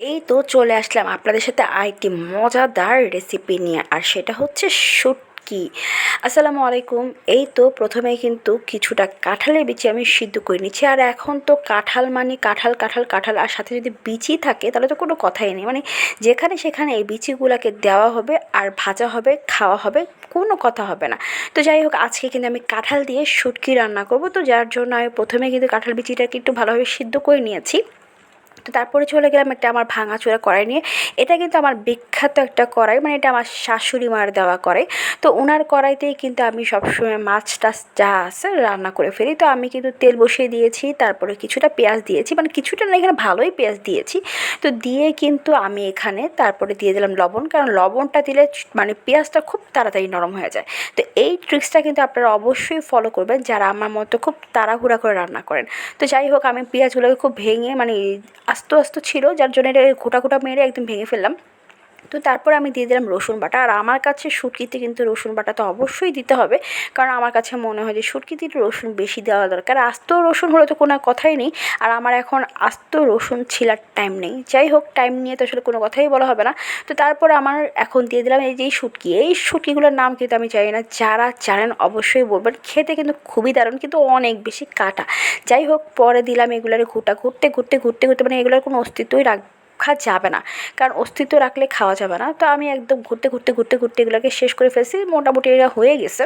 এই তো চলে আসলাম আপনাদের সাথে আরেকটি মজাদার রেসিপি নিয়ে, আর সেটা হচ্ছে শুটকি। আসসালামু আলাইকুম। এই তো প্রথমে কিন্তু কিছুটা কাঁঠালের বিচি আমি সিদ্ধ করে নিচ্ছি, আর এখন তো কাঁঠাল মানে কাঁঠাল কাঁঠাল কাঁঠাল, আর সাথে যদি বিচি থাকে তাহলে তো কোনো কথাই নেই। মানে যেখানে সেখানে এই বিচিগুলোকে দেওয়া হবে আর ভাজা হবে, খাওয়া হবে, কোনো কথা হবে না। তো যাই হোক, আজকে কিন্তু আমি কাঁঠাল দিয়ে শুটকি রান্না করব। তো যার জন্য আমি প্রথমে কিন্তু কাঁঠাল বিচিটাকে একটু ভালোভাবে সিদ্ধ করে নিয়েছি। তো তারপরে চলে গেলাম একটা আমার ভাঙা ভাঙাচোরা কড়াই নিয়ে। এটা কিন্তু আমার বিখ্যাত একটা কড়াই মানে এটা আমার শাশুড়ি মার দেওয়া কড়াই। তো ওনার কড়াইতেই কিন্তু আমি সবসময় মাছ টাছ যা আছে রান্না করে ফেলি। তো আমি কিন্তু তেল বসিয়ে দিয়েছি, তারপরে কিছুটা পেঁয়াজ দিয়েছি মানে কিছুটা না, এখানে ভালোই পেঁয়াজ দিয়েছি। তো দিয়ে কিন্তু আমি এখানে তারপরে দিয়ে দিলাম লবণ, কারণ লবণটা দিলে মানে পেঁয়াজটা খুব তাড়াতাড়ি নরম হয়ে যায়। তো এই ট্রিক্সটা কিন্তু আপনারা অবশ্যই ফলো করবেন, যারা আমার মতো খুব তাড়াহুড়া করে রান্না করেন। তো যাই হোক, আমি পেঁয়াজগুলোকে খুব ভেঙে মানে আস্ত আস্ত ছিল যার জন্য এটা গোটা গোটা মেরে একদম ভেঙে ফেললাম। তো তারপর আমি দিয়ে দিলাম রসুন বাটা। আর আমার কাছে শুটকিতে কিন্তু রসুন বাটা তো অবশ্যই দিতে হবে। কারণ আমার কাছে মনে হয় যে শুটকিতে রসুন বেশি দেওয়া দরকার। আস্ত রসুন হলে তো কোনো কথাই নেই। আর আমার এখন আস্ত রসুন ছিলার টাইম নেই। যাই হোক টাইম নিয়ে তো আসলে কোনো কথাই বলা হবে না। তো তারপর আমার এখন দিয়ে দিলাম এই যে শুটকি। এই শুটকিগুলোর নাম কিন্তু আমি জানি না। যারা জানেন অবশ্যই বলবেন। খেতে কিন্তু খুবই দারুণ, কিন্তু অনেক বেশি কাটা। যাই হোক, পরে দিলাম এগুলোর ঘুটা। ঘুরতে ঘুরতে ঘুরতে ঘুরতে মানে এগুলোর কোনো অস্তিত্বই রাখ রাখা যাবে না। কারণ অস্তিত্ব রাখলে খাওয়া যাবে না। তো আমি একদম ঘুরতে ঘুরতে ঘুরতে ঘুরতে এগুলোকে শেষ করে ফেলছি। মোটামুটি এটা হয়ে গেছে।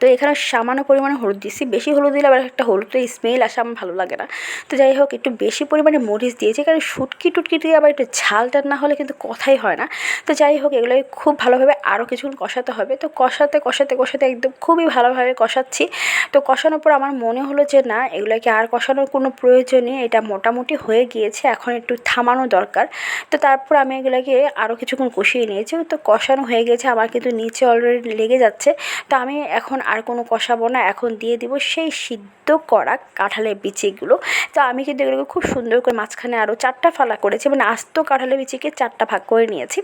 তো এখানে সামান্য পরিমাণে হলুদ দিচ্ছি বেশি হলুদ দিলে আবার একটা হলুদের স্মেল আসে, আমার ভালো লাগে না। তো যাই হোক, একটু বেশি পরিমাণে মরিচ দিয়েছি, কারণ শুটকি টুটকি দিয়ে আবার একটু ঝালটা না হলে কিন্তু কথাই হয় না। তো যাই হোক এগুলো খুব ভালোভাবে আরও কিছুক্ষণ কষাতে হবে। তো কষাতে কষাতে কষাতে একদম খুবই ভালোভাবে কষাচ্ছি। তো কষানোর পর আমার মনে হলো যে, না, এগুলোকে আর কষানোর কোনো প্রয়োজন নেই। এটা মোটামুটি হয়ে গিয়েছে, এখন একটু থামানো দরকার। তো তারপর আমি এগুলোকে আরও কিছুক্ষণ কষিয়ে নিয়েছি। তো কষানো হয়ে গেছে, আমার কিন্তু নিচে অলরেডি লেগে যাচ্ছে। তো আমি এখন আর কোনো কষাবো না। এখন দিয়ে দিব সেই সিদ্ধ করা কাঁঠালের বিচিগুলো। তো আমি কিন্তু এগুলোকে খুব সুন্দর করে মাঝখানে আরও চারটা ফালা করেছি। মানে আস্ত কাঁঠালের বিচিকে চারটা ভাগ করে নিয়েছি।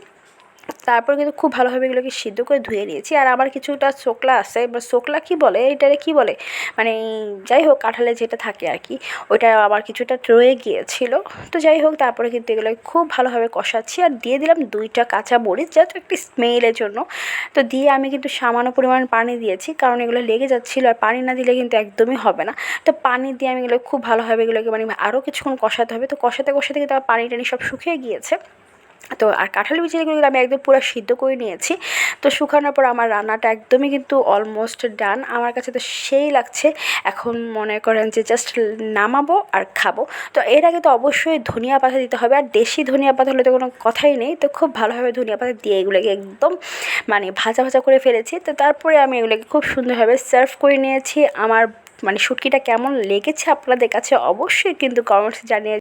তারপর কিন্তু খুব ভালোভাবে এগুলোকে সিদ্ধ করে ধুয়ে নিয়েছি। আর আমার কিছুটা শোকলা আছে এবার শোকলা কী বলে এটারে কী বলে? মানে যাই হোক, কাঁঠালে যেটা থাকে আর কি, ওইটা আবার কিছুটা রয়ে গিয়েছিল। তো যাই হোক, তারপরে কিন্তু এগুলো খুব ভালোভাবে কষাচ্ছি আর দিয়ে দিলাম দুইটা কাঁচা মরিচ যাতে একটি স্মেলের জন্য। তো দিয়ে আমি কিন্তু সামান্য পরিমাণ পানি দিয়েছি, কারণ এগুলো লেগে যাচ্ছিল আর পানি না দিলে কিন্তু একদমই হবে না। তো পানি দিয়ে আমি এগুলো খুব ভালোভাবে এগুলোকে মানে আরও কিছুক্ষণ কষাতে হবে। তো কষাতে কষাতে কিন্তু আমার পানি টানি সব শুকিয়ে গিয়েছে। তো আর কাঁঠালি বিচিগুলো আমি একদম পুরো সিদ্ধ করে নিয়েছি। তো শুকানোর পর আমার রান্নাটা একদমই কিন্তু অলমোস্ট ডান আমার কাছে তো সেই লাগছে। এখন মনে করেন যে জাস্ট নামাবো আর খাব। তো এর আগে তো অবশ্যই ধনিয়া পাতা দিতে হবে। আর দেশি ধনিয়া পাতা হলে তো কোনো কথাই নেই। তো খুব ভালোভাবে ধনিয়া পাতা দিয়ে এগুলোকে একদম মানে ভাজা ভাজা করে ফেলেছি। তো তারপরে আমি এগুলোকে খুব সুন্দরভাবে সার্ভ করে নিয়েছি। আমার মানে শুটকিটা কেমন লেগেছে আপনাদের কাছে অবশ্যই কিন্তু কমেন্টসে জানিয়ে